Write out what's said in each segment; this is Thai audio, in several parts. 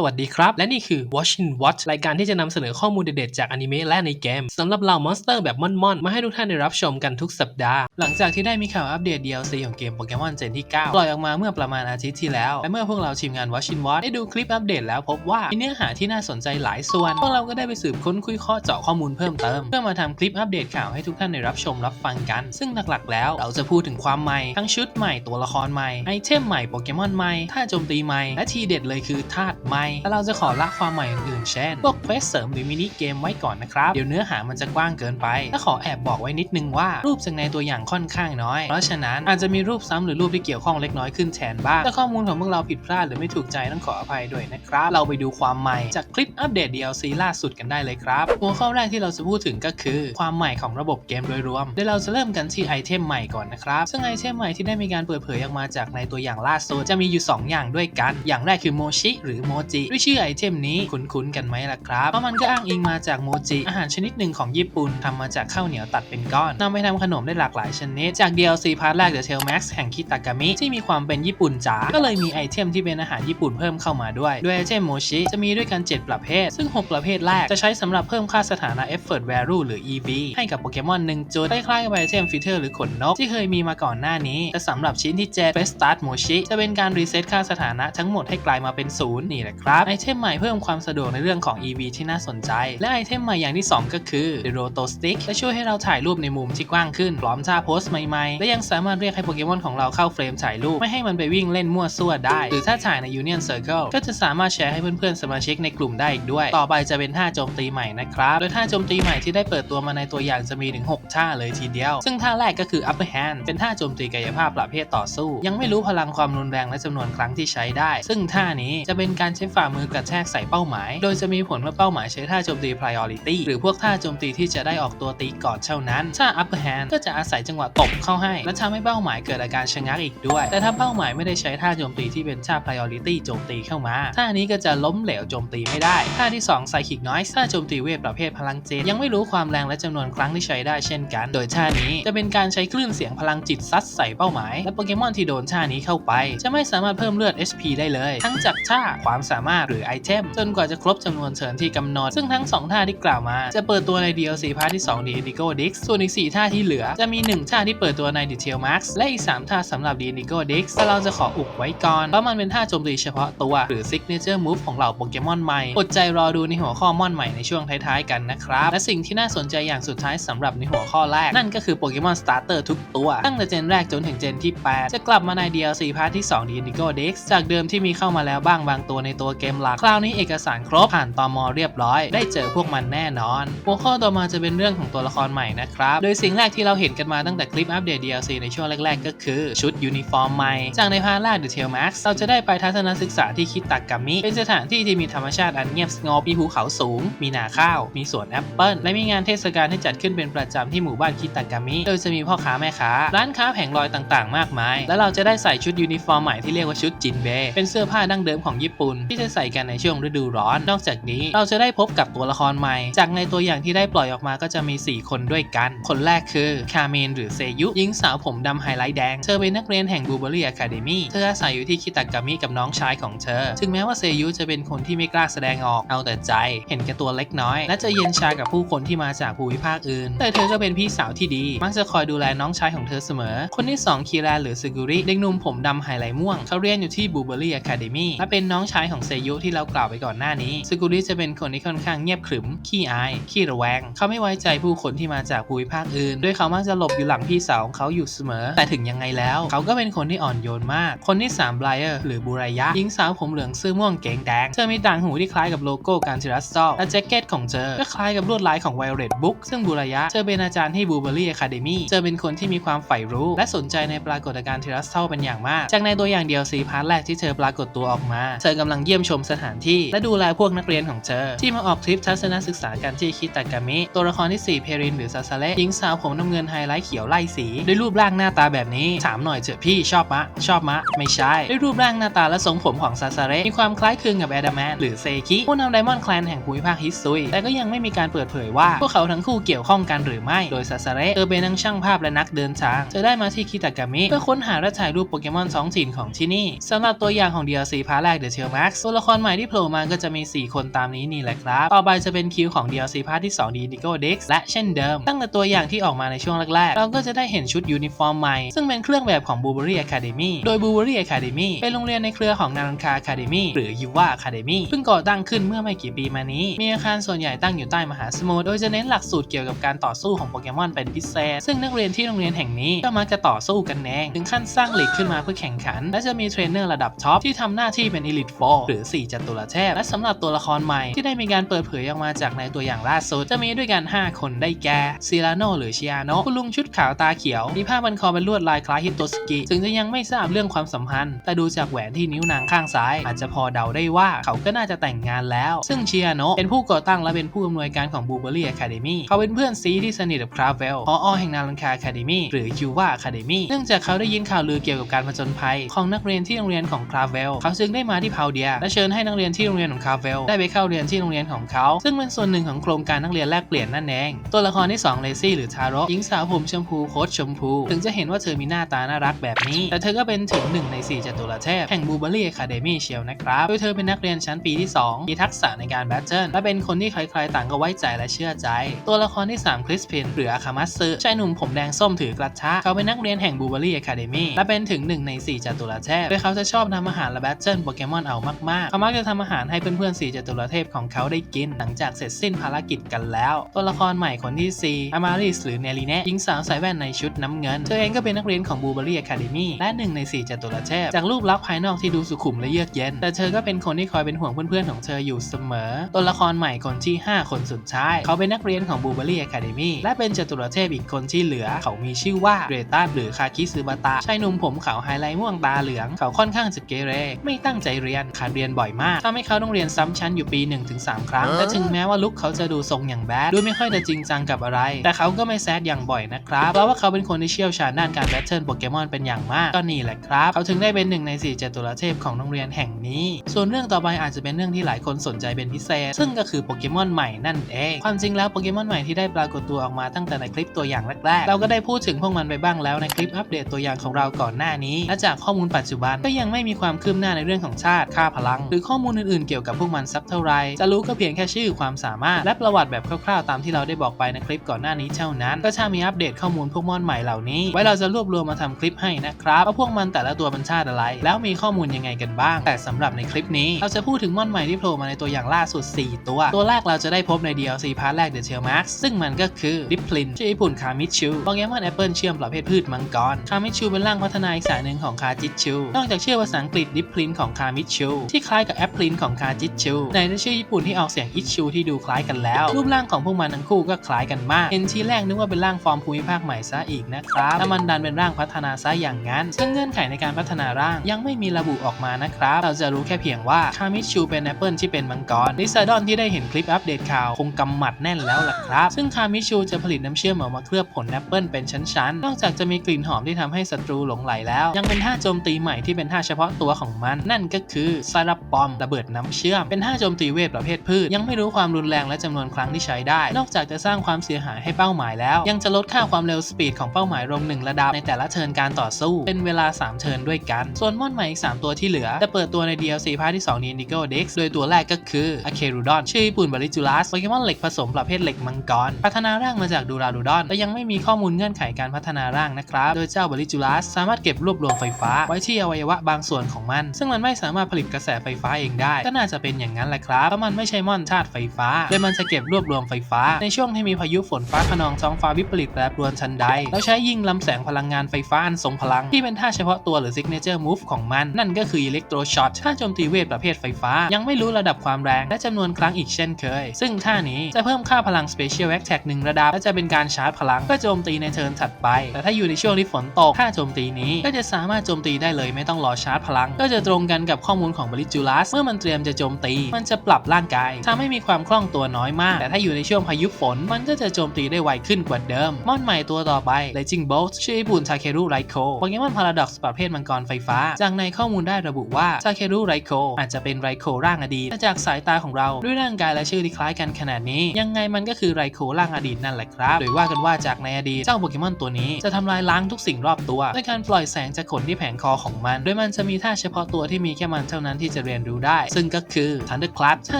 สวัสดีครับ และนี่คือ Watching Watch รายการที่จะนำเสนอข้อมูลเด็ดๆจากอนิเมะและในเกมสำหรับเหล่ามอนสเตอร์แบบม่อนๆ มาให้ทุกท่านได้รับชมกันทุกสัปดาห์ หลังจากที่ได้มีข่าวอัปเดต DLC ของเกมโปเกมอนเจนที่ 9 ปล่อยออกมาเมื่อประมาณอาทิตย์ที่แล้ว และเมื่อพวกเราทีมงาน Watching Watch ได้ดูคลิปอัปเดตแล้วพบว่ามีเนื้อหาที่น่าสนใจหลายส่วน พวกเราก็ได้ไปสืบค้นคุยข้อเจาะข้อมูลเพิ่มเติมเพื่อมาทำคลิปอัปเดตข่าวให้ทุกท่านได้รับชมรับฟังกัน ซึ่งหลักๆ แล้วเราจะพูดถึงความใหม่ทั้งชุดใหม่ตัวละครใหม่ไอเทมใหม่โปเกมอนใหม่ท่าโจมตีใหม่และทีเด็ดเลยคือธาตุใหม่และเราจะขอละความใหม่อื่นเช่นพวกเควสเสริมหรือมินิเกมไว้ก่อนนะครับเดี๋ยวเนื้อหามันจะกว้างเกินไปและขอแอบบอกไว้นิดนึงว่ารูปจากในตัวอย่างค่อนข้างน้อย เพราะฉะนั้นอาจจะมีรูปซ้ำหรือรูปที่เกี่ยวข้องเล็กน้อยขึ้นแทนบ้างถ้าข้อมูลของพวกเราผิดพลาดหรือไม่ถูกใจต้องขออภัยด้วยนะครับ เราไปดูความใหม่จากคลิปอัปเดต DLC ล่าสุดกันได้เลยครับหัวข้อแรกที่เราจะพูดถึงก็คือ ความใหม่ของระบบเกมโดยรวมโดยเราจะเริ่มกันที่ไอเทมใหม่ก่อนนะครับซึ่งไอเทมใหม่ที่ได้มีการเปิดเผยออกมาจากในตัวอย่างล่าสุดจะมีอยู่ 2 อย่างด้วยกัน อย่างแรกคือโมชิหรือโมจิด้วยชื่อไอเทมนี้คุ้นๆกันไหมล่ะครับเพราะมันก็อ้างอิงมาจากโมจิ อาหารชนิดหนึ่งของญี่ปุ่นทำมาจากข้าวเหนียวตัดเป็นก้อนนำไปทำขนมได้หลากหลายชนิด จาก DLC พาร์ทแรก The Tail Max แห่งคิตากามิ ที่มีความเป็นญี่ปุ่นจ๋าก็เลยมีไอเทมที่เป็นอาหารญี่ปุ่นเพิ่มเข้ามาด้วย โดยไอเทมโมชิจะมีด้วยกัน 7 ประเภท ซึ่ง 6 ประเภทแรกจะใช้สำหรับเพิ่มค่าสถานะ Effort Value หรือ EV ให้กับโปเกมอน1จุดคล้ายๆกับไอเทมฟิเทอร์หรือขนนกที่เคยมีมาก่อนหน้านี้แต่สำหรับชิ้นที่7 Best Start Mochi จะเป็นการรีเซ็ตค่าสถานะทั้งหมดให้กลายมาเป็นศูนย์นี่แหละครับไอเทมใหม่เพิ่มความสะดวกในเรื่องของ EV ที่น่าสนใจ และไอเทมใหม่อย่างที่ 2 ก็คือ The Roto Stick จะช่วยให้เราถ่ายรูปในมุมที่กว้างขึ้นพร้อมท่าโพสใหม่ๆ และยังสามารถเรียกให้โปเกมอนของเราเข้าเฟรมถ่ายรูป ไม่ให้มันไปวิ่งเล่นมั่วซั่วได้ หรือถ้าถ่ายใน Union Circle ก็จะสามารถแชร์ให้เพื่อนๆสมาชิกในกลุ่มได้อีกด้วย ต่อไปจะเป็นท่าโจมตีใหม่นะครับโดยท่าโจมตีใหม่ที่ได้เปิดตัวมาในตัวอย่างจะมีถึง6ท่าเลยทีเดียว ซึ่งท่าแรกก็คือ Upper Hand เป็นท่าโจมตีกายภาพประเภทต่อสู้ ยังไม่รู้พลังความรุนแรงและจำนวนครั้งที่ใช้ได้ ซึ่งท่านี้จะเป็นการใช้ฝ่ามือกระแทกใส่เป้าหมาย โดยจะมีผลเมื่อเป้าหมายใช้ท่าโจมตี priority หรือพวกท่าโจมตีที่จะได้ออกตัวตีก่อนเท่านั้น ถ้า upper hand ก็จะอาศัยจังหวะตบเข้าให้ และทำให้เป้าหมายเกิดอาการชะงักอีกด้วย แต่ถ้าเป้าหมายไม่ได้ใช้ท่าโจมตีที่เป็นท่า priority โจมตีเข้ามา ท่านี้ก็จะล้มเหลวโจมตีไม่ได้ ท่าที่2 psychic noise ท่าโจมตีเวทประเภทพลังจิตยังไม่รู้ความแรงและจำนวนครั้งที่ใช้ได้เช่นกัน โดยท่านี้จะเป็นการใช้คลื่นเสียงพลังจิตซัดใส่เป้าหมาย และโปเกมอนที่โดนท่านี้เข้าไป จะไม่สามารถเพิ่มเลือด HP ได้เลย ทั้งจากท่าความสามารถหรือไอเทมจนกว่าจะครบจำนวนเทินที่กำหนด ซึ่งทั้ง 2 ท่าที่กล่าวมา จะเปิดตัวใน DLC พาร์ทที่2 The Indigo Dix ส่วนอีก 4 ท่าที่เหลือ จะมี 1 ท่าที่เปิดตัวใน Detail Max และอีก 3 ท่าสำหรับ The Indigo Dix แต่เราจะขออุบไว้ก่อน เพราะมันเป็นท่าโจมตีเฉพาะตัวหรือ Signature Move ของเหล่าโปเกมอนใหม่อดใจรอดูในหัวข้อมอนใหม่ในช่วงท้ายๆกันนะครับและสิ่งที่น่าสนใจอย่างสุดท้ายสำหรับในหัวข้อแรกนั่นก็คือโปเกมอนสตาร์เตอร์ทุกตัวตั้งแต่เจนแรกจนถึงเจนที่ 8 จะกลับมาใน DLC พาร์ทที่2 The Indigo Dix จากเดิมที่มีเข้ามาแล้วบ้างบางตัวในตัวเกมหลัก คราวนี้เอกสารครบผ่านตอมอเรียบร้อย ได้เจอพวกมันแน่นอน หัวข้อต่อมาจะเป็นเรื่องของตัวละครใหม่นะครับ โดยสิ่งแรกที่เราเห็นกันมาตั้งแต่คลิปอัปเดต DLC ในช่วงแรก ๆ ก็คือชุดยูนิฟอร์มใหม่ จากในพาร์ทแรก The Tail Max เราจะได้ไปทัศนศึกษาที่คิตากามิ เป็นสถานที่ที่มีธรรมชาติอันเงียบสงบ มีภูเขาสูง มีนาข้าว มีสวนแอปเปิลและมีงานเทศกาลที่จัดขึ้นเป็นประจำที่หมู่บ้านคิตากามิ โดยจะมีพ่อค้าแม่ค้า ร้านค้าแผงลอยต่างๆ มากมาย และเราจะได้ใส่ชุดยูนิฟอร์มใหม่ที่เรียกว่าชุดจินเบเป็นเสื้อผ้าดั้งเดิมของญี่ปุ่นที่จะใส่กันในช่วงฤดูร้อน นอกจากนี้เราจะได้พบกับตัวละครใหม่ จากในตัวอย่างที่ได้ปล่อยออกมาก็จะมี 4 คนด้วยกัน คนแรกคือคาเมนหรือเซยุหญิงสาวผมดำไฮไลท์แดง เธอเป็นนักเรียนแห่งบูเบอรี่อะคาเดมี่เธออาศัยอยู่ที่คิตากามิกับน้องชายของเธอ ถึงแม้ว่าเซยุจะเป็นคนที่ไม่กล้าแสดงออกเอาแต่ใจ เห็นแก่ตัวเล็กน้อย และจะเย็นชากับผู้คนที่มาจากภูมิภาคอื่น แต่เธอก็เป็นพี่สาวที่ดี มักจะคอยดูแลน้องชายของเธอเสมอ คนที่ 2 คีราหรือซึกุริเด็กหนุ่มผมดำไฮไลท์ม่วงเขาเรียนอยู่ที่บูเบอรี่อะคาเดมี่และเป็นน้องชายของเซยุที่เรากล่าวไปก่อนหน้านี้ซึกุริจะเป็นคนที่ค่อนข้างเงียบขรึม ขี้อาย ขี้ระแวง เขาไม่ไว้ใจผู้คนที่มาจากภูมิภาคอื่น ด้วยเขามักจะหลบอยู่หลังพี่สาวของเขาอยู่เสมอ แต่ถึงยังไงแล้ว เขาก็เป็นคนที่อ่อนโยนมาก คนที่3บรเออร์หรือบุรายะหญิงสาวผมเหลืองเสื้อม่วงเก๋งแดง เธอมีต่างหูที่คล้ายกับโลโก้การทิรัสซอลและแจ็คเก็ตของเธอก็คล้ายกับลวดลายของ Violet Book ซึ่งบุรายะเธอเป็นอาจารย์ที่บูเบอรี่อะคาเดมี่เธอเป็นคนที่มีความใฝ่รู้ และสนใจในปรากฏการณ์ทิรัสซอลเป็นอย่างมาก จากในตัวอย่างเดียวซีพาร์ทแรกที่เธอปรากฏตัวออกมา เธอกำลังเยี่ยมชมสถานที่ และดูแลพวกนักเรียนของเธอ ที่มาออกทริปทัศนศึกษากันที่คิตากามิ ตัวละครที่ 4 เพรินหรือซาซาเละหญิงสาวผมน้ำเงินไฮไลท์เขียวไล่สี ด้วยรูปร่างหน้าตาแบบนี้ ถามหน่อยเถอะพี่ชอบมะ ชอบมะ ไม่ใช่ ด้วยรูปร่างหน้าตาและทรงผมของซาซาเระมีความคล้ายคลึงกับแอดามนหรือเซคิผู้นำไดมอนด์แคลนแห่งภูมิภาคฮิซุย แต่ก็ยังไม่มีการเปิดเผยว่า พวกเขาทั้งคู่เกี่ยวข้องกันหรือไม่ โดยซาซาเระเธอเป็นทั้งช่างภาพและนักเดินทาง เธอได้มาที่คิตากามิเพื่อค้นหาและถ่ายรูปโปเกมอนท้องถิ่นของที่นี่สำหรับตัวอย่างของ DLC พาร์ทแรก The Tail Max โปตัวละครใหม่ที่โผล่มาก็จะมี 4 คนตามนี้นี่แหละครับ ต่อไปจะเป็นคิวของ DLC พาร์ทที่ 2 d i g o Dex และเช่นเดิม ตั้งแต่ตัวอย่างที่ออกมาในช่วงแรกๆ เราก็จะได้เห็นชุดยูนิฟอร์มใหม่ ซึ่งเป็นเครื่องแบบของ Blueberry Academy โดย Blueberry Academy เป็นโรงเรียนในเครือของนารันคา Academy หรือ Yuva Academy เพิ่งก่อตั้งขึ้นเมื่อไม่กี่ปีมานี้ มีอาคารส่วนใหญ่ตั้งอยู่ใต้มหาสมุทร โดยจะเน้นหลักสูตรเกี่ยวกับการต่อสู้ของโปเกมอนเป็นพิเศษ ซึ่งนักเรียนที่โรงเรียนแห่งนี้ก็มักจะต่อสู้กันเอง ถึงขั้นสร้างลีกขึ้นมาเพื่อแข่งขัน และจะมีเทรนเนอร์ระดับท็อปที่ทำหน้าที่เป็น Elite Four หรือ 4 จัตุรเทพ และสำหรับตัวละครใหม่ที่ได้มีการเปิดเผยออกมาจากในตัวอย่างล่าสุด จะมีด้วยกัน 5 คนได้แก่ซิลาโนหรือชิอาโนคุณลุงชุดขาวตาเขียว มีผ้าบันคอเป็นลวดลายคล้ายฮิโตสกิถึงจะยังไม่ทราบเรื่องความสัมพันธ์ แต่ดูจากแหวนที่นิ้วนางข้างซ้าย อาจจะพอเดาได้ว่าเขาก็น่าจะแต่งงานแล้ว ซึ่งชิอาโนเป็นผู้ก่อตั้งและเป็นผู้อำนวยการของบูเบอรี่อะคาเดมี่เขาเป็นเพื่อนซีที่สนิทกับคราเวลพอแห่งนาลังคาอะคาเดมี่หรือคิววาอะคาเดมี่เนื่องจากเขาได้ยินข่าวลือเกี่ยวกับการผจญภัย ของนักเรียนที่โรงเรียนของคราเวลเขาจึงได้มาที่พาวเดียและเชิญให้นักเรียนที่โรงเรียนของคราเวลได้ไปเข้าเรียนที่โรงเรียนของเขา ซึ่งเป็นส่วนหนึ่งของโครงการนักเรียนแลกเปลี่ยนนั่นเอง ตัวละครที่ 2 เลซี่หรือทาร่หญิงสาวผมชมพูโค้ชชมพู ถึงจะเห็นว่าเธอมีหน้าตาน่ารักแบบนี้ แต่เธอก็เป็นถึงหนึ่งใน 4จัตุรเทพแห่งบูเบอรี่อะคาเดมี่เชียวนะครับโดยเธอเป็นนักเรียนชั้นปีที่ 2 มีทักษะในการแบทเทิลและเป็นคนที่ใครๆต่างก็ไว้ใจและเชื่อใจ ตัวละครที่ 3 คริสพินหรืออาคามัตสึชายหนุ่มผมแดงส้มถือกระทะเขาเป็นนักเรียนแห่งบูเบอรี่อะคาเดมี่และเป็นถึงหนึ่งใน 4จัตุรเทพโดยเขาจะชอบทำอาหารและแบทเทิลโปเกมอนเอามากๆเขามักจะทำอาหารให้เพื่อนๆ4จัตุรเทพของเขาได้กิน หลังจากเสร็จสิ้นภารกิจกันแล้ว ตัวละครใหม่คนที่4อามาริสหรือเนลิเนะหญิงสาวใส่แว่นในชุดน้ำเงิน เธอเองก็เป็นนักเรียนของบูเบอรี่อะคาเดมี่และหนึ่งใน 4จัตุรเทพ จากรูปลักษณ์ภายนอกที่ดูสุขุมและเยือกเย็น แต่เธอก็เป็นคนที่คอยเป็นห่วงเพื่อนๆของเธออยู่เสมอ ตัวละครใหม่คนที่ 5 คนสุดท้าย เขาเป็นนักเรียนของบูเบอรี่อะคาเดมี่และเป็นจตุรเทพอีกคนที่เหลือ เขามีชื่อว่าเรตันหรือคาคิซึบาตะชายหนุ่มผมขาวไฮไลท์ม่วงตาเหลือง เขาค่อนข้างจะเกเรไม่ตั้งใจเรียนขาดเรียนบ่อยมากทำให้เขาต้องเรียนซ้ำชั้นอยู่ปี 1-3 ครั้งและถึงแม้ว่าลุคเขาจะดูทรงอย่างแบดดูไม่ค่อยจะจริงจังกับอะไร แต่เขาก็ไม่แซดอย่างบ่อยนะครับเพราะว่าเขาเป็นคนที่เชี่ยวชาญด้านการแบทเทิลโปเกมอนเป็นอย่างมากก็นี่แหละครับ เขาถึงได้เป็นหนึ่งในสี่จตุรเทพของโรงเรียนแห่งนี้ ส่วนเรื่องต่อไปอาจจะเป็นเรื่องที่หลายคนสนใจเป็นพิเศษ ซึ่งก็คือโปเกมอนใหม่นั่นเองความจริงแล้วโปเกมอนใหม่ที่ได้ปรากฏตัวออกมาตั้งแต่ในคลิปตัวอย่างแรกๆเราก็ได้พูดถึงพวกมันไปบ้างแล้วในคลิปอัปเดตตัวอย่างของเราก่อนหน้านี้และจากข้อมูลปัจจุบันก็ยังไม่มีความคืบหน้าในเรื่องของชาติค่าพลัง หรือข้อมูลอื่นๆเกี่ยวกับพวกมันสักเท่าไร จะรู้ก็เพียงแค่ชื่อความสามารถ และประวัติแบบคร่าวๆตามที่เราได้บอกไปในคลิปก่อนหน้านี้เท่านั้น ก็ถ้ามีอัปเดตข้อมูลพวกมอนใหม่เหล่านี้ ไว้เราจะรวบรวมมาทำคลิปให้นะครับว่าพวกมันแต่ละตัวเป็นชาติอะไร แล้วมีข้อมูลยังไงกันบ้าง แต่สำหรับในคลิปนี้ เราจะพูดถึงมอนใหม่ที่โผล่มาในตัวอย่างล่าสุด 4 ตัว ตัวแรกเราจะได้พบใน DLC พาร์ทแรก The Tail Max ซึ่งมันก็คือดิปลินชื่อญี่ปุ่นคามิชูโปเกมอนแอปเปิลเชื่อมประเภทพืชมังกรคามิชูเป็นร่างพัฒนาอีกสายหนึ่งของคาจิชูนอกจากชื่อภาษาอังกฤษดิปลินของคามิชูทคล้ายกับแอปพลินของคาจิชูในชื่อญี่ปุ่นที่ออกเสียงอิชูที่ดูคล้ายกันแล้ว รูปร่างของพวกมันทั้งคู่ก็คล้ายกันมาก เห็นทีแรกนึกว่าเป็นร่างฟอร์มภูมิภาคใหม่ซะอีกนะครับแต่มันดันเป็นร่างพัฒนาซะอย่างนั้น ซึ่งเงื่อนไขในการพัฒนาร่าง ยังไม่มีระบุออกมานะครับ เราจะรู้แค่เพียงว่าคามิชูเป็นแอปเปิลที่เป็นมังกรลิซาดอนที่ได้เห็นคลิปอัปเดตข่าวคงกำหมัดแน่นแล้วล่ะครับ ซึ่งคามิชูจะผลิตน้ำเชื่อมออกมาเคลือบผลแอปเปิลเป็นชั้นๆ นอกจากจะมีกลิ่นหอมที่ทำให้ศัตรูหลงไหลแล้ว ยังเป็นท่าโจมตีใหม่ที่เป็นท่าเฉพาะตัวของมัน นั่นก็คือซารับปอมระเบิดน้ำเชื่อม เป็นท่าโจมตีเวทประเภทพืช ยังไม่รู้ความรุนแรงและจำนวนครั้งที่ใช้ได้ นอกจากจะสร้างความเสียหายให้เป้าหมายแล้ว ยังจะลดค่าความเร็วสปีดของเป้าหมายลงหนึ่งระดับในแต่ละเทิร์นการต่อสู้ เป็นเวลา 3 เทิร์นด้วยกัน ส่วนมอนใหม่อีก 3 ตัวที่เหลือ จะเปิดตัวใน DLC พาร์ทที่2นี้ Indigo Dex โดยตัวแรกก็คืออะเครูดอนชื่อญี่ปุ่นบริจูลัสโปเกมอนเหล็กผสมประเภทเหล็กมังกรพัฒนาร่างมาจากดูราดูดอนแต่ยังไม่มีข้อมูลเงื่อนไขการพัฒนาร่างนะครับโดยเจ้าบริจูลัสสามารถเก็บรวบรวมไฟฟ้าไว้ที่อวัยวะบางส่วนของมัน ซึ่งมันไม่สามารถผลิตกระแสไฟฟ้าเองได้ ก็น่าจะเป็นอย่างนั้นแหละครับเพราะมันไม่ใช่มอนธาตุไฟฟ้าเลยมันจะเก็บรวบรวมไฟฟ้า ในช่วงที่มีพายุฝนฟ้าขนองท้องฟ้าวิปริตแปรปรวนทันใด แล้วใช้ยิงลำแสงพลังงานไฟฟ้าอันทรงพลังที่เป็นท่าเฉพาะตัวหรือ signature move ของมัน นั่นก็คือ electro shot ท่าโจมตีเวทประเภทไฟฟ้า ยังไม่รู้ระดับความแรง และจำนวนครั้งอีกเช่นเคย ซึ่งท่านี้จะเพิ่มค่าพลัง special attack หนึ่งระดับ และจะเป็นการชาร์จพลังเพื่อโจมตีในเทิร์นถัดไป แต่ถ้าอยู่ในช่วงที่ฝนตกท่าโจมตีนี้ ก็จะสามารถโจมตีได้เลยไม่ต้องรอชาร์จพลัง ก็จะตรงกันกับข้อมูลของบริจูลัสเมื่อมันเตรียมจะโจมตี มันจะปรับร่างกายทำให้มีความคล่องตัวน้อยมาก แต่ถ้าอยู่ในช่วงพายุฝน มันก็จะโจมตีได้ไวขึ้นกว่าเดิม มอนใหม่ตัวต่อไป Raging Bolt ชื่อญี่ปุ่นทาเครุไรโคโปเกมอนพาราดอกซ์ประเภทมังกรไฟฟ้า จากในข้อมูลได้ระบุว่าทาเครุไรโคอาจจะเป็นไรโคร่างอดีตแต่จากสายตาของเราด้วยร่างกายและชื่อที่คล้ายกันขนาดนี้ ยังไงมันก็คือไรโคร่างอดีตนั่นแหละครับโดยว่ากันว่าจากในอดีตเจ้าโปเกมอนตัวนี้จะทำลายล้างทุกสิ่งรอบตัวด้วยการปล่อยแสงจากขนที่แผงคอของมัน โดยมันจะมีท่าเฉพาะตัวที่มีแค่มันเท่านั้นที่จะจะเรียนรู้ได้ ซึ่งก็คือ Thunderclap ท่า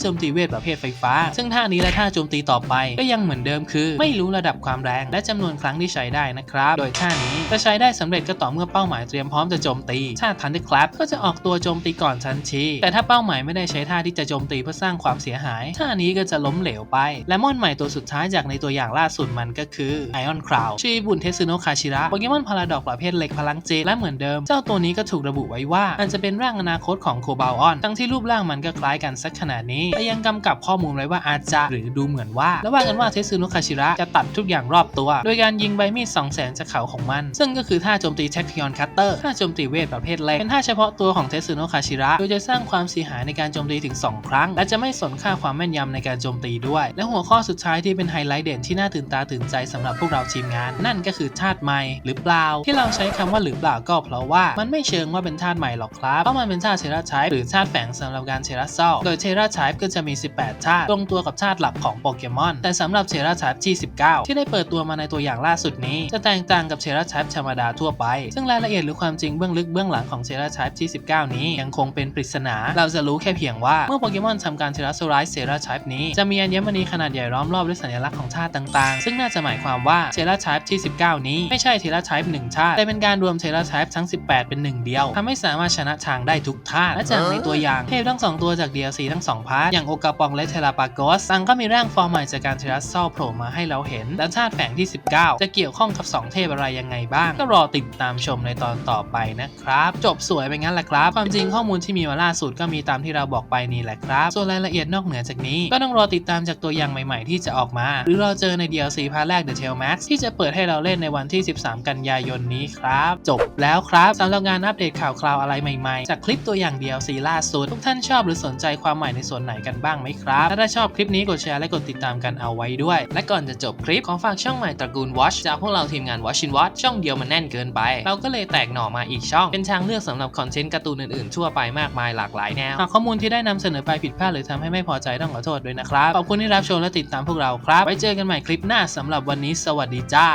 โจมตีเวทประเภทไฟฟ้า ซึ่งท่านี้และท่าโจมตีต่อไป ก็ยังเหมือนเดิมคือ ไม่รู้ระดับความแรงและจำนวนครั้งที่ใช้ได้นะครับ โดยท่านี้จะใช้ได้สำเร็จก็ต่อเมื่อเป้าหมายเตรียมพร้อมจะโจมตีท่า Thunderclap ก็จะออกตัวโจมตีก่อนทันทีแต่ถ้าเป้าหมายไม่ได้ใช้ท่าที่จะโจมตีเพื่อสร้างความเสียหาย ท่านี้ก็จะล้มเหลวไป และมอนใหม่ตัวสุดท้ายจากในตัวอย่างล่าสุดมันก็คือ Ion Crown ชื่อบุนเทซึโนะคาชิระโปเกมอนพาราดอกประเภทเหล็กพลังเจและเหมือนเดิม เจ้าตัวนี้ก็ถูกระบุไว้ว่าอาจจะเป็นร่างอนาคตของโคบาลออนทั้งที่รูปร่างมันก็คล้ายกันสักขนาดนี้แต่ยังกำกับข้อมูลไว้ว่าอาจจะหรือดูเหมือนว่า และว่ากันว่าเทซึโนะคาชิระจะตัดทุกอย่างรอบตัว โดยการยิงใบมีดสองแสงจากเขาของมัน ซึ่งก็คือท่าโจมตีแท็กพิออนคัตเตอร์ท่าโจมตีเวทประเภทเหล็กเป็นท่าเฉพาะตัวของเทซึโนะคาชิระ โดยจะสร้างความเสียหายในการโจมตีถึง 2 ครั้ง และจะไม่สนค่าความแม่นยำในการโจมตีด้วย และหัวข้อสุดท้ายที่เป็นไฮไลท์เด่นที่น่าตื่นตาตื่นใจสำหรับพวกเราทีมงาน นั่นก็คือธาตุใหม่หรือเปล่า ที่เราใช้คำว่าหรือเปล่าก็เพราะว่ามันไม่เชิงว่าเป็นธาตุใหม่หรอกครับเพราะมันเป็นธาตุเทราไทป์หรือธาตุแฝงสำหรับการเทราเซลโดยเทราไทป์ก็จะมี 18ธาตุตรงตัวกับธาตุหลักของโปเกมอน แต่สำหรับเทราไทป์ที่19 ที่ได้เปิดตัวมาในตัวอย่างล่าสุดนี้ จะแตกต่างกับเทราไทป์ธรรมดาทั่วไป ซึ่งรายละเอียดหรือความจริงเบื้องลึกเบื้องหลังของเทราไทป์ที่19 นี้ยังคงเป็นปริศนา เราจะรู้แค่เพียงว่าเมื่อโปเกมอนทำการเทราโซไรส์เทราไทป์นี้ จะมีอัญมณีขนาดใหญ่ล้อมรอบด้วยสัญลักษณ์ของธาตุต่างๆ ซึ่งน่าจะหมายความว่าเทราไทป์ที่19 นี้ไม่ใช่เทราไทป์หนึ่งธาตุแต่เป็นการรวมเทราไทป์ทั้ง 18 เป็นหนึ่งเดียวทำให้สามารถชนะทางได้ทุกธาตุและจากในตัวอย่าง เทพทั้งสองตัวจาก DLC ทั้งสองพาร์ทอย่างโอกาปองและเทราปากอสต่างก็มีร่างฟอร์มใหม่จากการเทราโซลโผล่มาให้เราเห็นและธาตุแฝงที่ 19 จะเกี่ยวข้องกับ 2 เทพอะไรยังไงบ้าง ก็รอติดตามชมในตอนต่อไปนะครับ จบสวยไปงั้นแหละครับ ความจริงข้อมูลที่มีมาล่าสุดก็มีตามที่เราบอกไปนี่แหละครับ ส่วนรายละเอียดนอกเหนือจากนี้ ก็ต้องรอติดตามจากตัวอย่างใหม่ ๆ ที่จะออกมา หรือรอเจอใน DLC พาร์ทแรก The Tail Max ที่จะเปิดให้เราเล่นในวันที่ 13 กันยายนนี้ครับ จบแล้วครับสำหรับงานอัปเดตข่าวคราวอะไรใหม่ๆ จากคลิปตัวอย่าง DLC ล่าสุด ทุกท่านชอบหรือสนใจความใหม่ในส่วนไหนกันบ้างไหมครับ ถ้าชอบคลิปนี้กดแชร์และกดติดตามกันเอาไว้ด้วย และก่อนจะจบคลิป ขอฝากช่องใหม่ตระกูล Watch จากพวกเราทีมงาน Watch in Watch ช่องเดียวมันแน่นเกินไป เราก็เลยแตกหน่อมาอีกช่อง เป็นทางเลือกสำหรับคอนเทนต์การ์ตูนอื่นๆ ทั่วไปมากมายหลากหลายแนว หากข้อมูลที่ได้นำเสนอไปผิดพลาดหรือทำให้ไม่พอใจต้องขอโทษด้วยนะครับ ขอบคุณที่รับชมและติดตามพวกเราครับ ไว้เจอกันใหม่คลิปหน้าสำหรับวันนี้ สวัสดีจ้า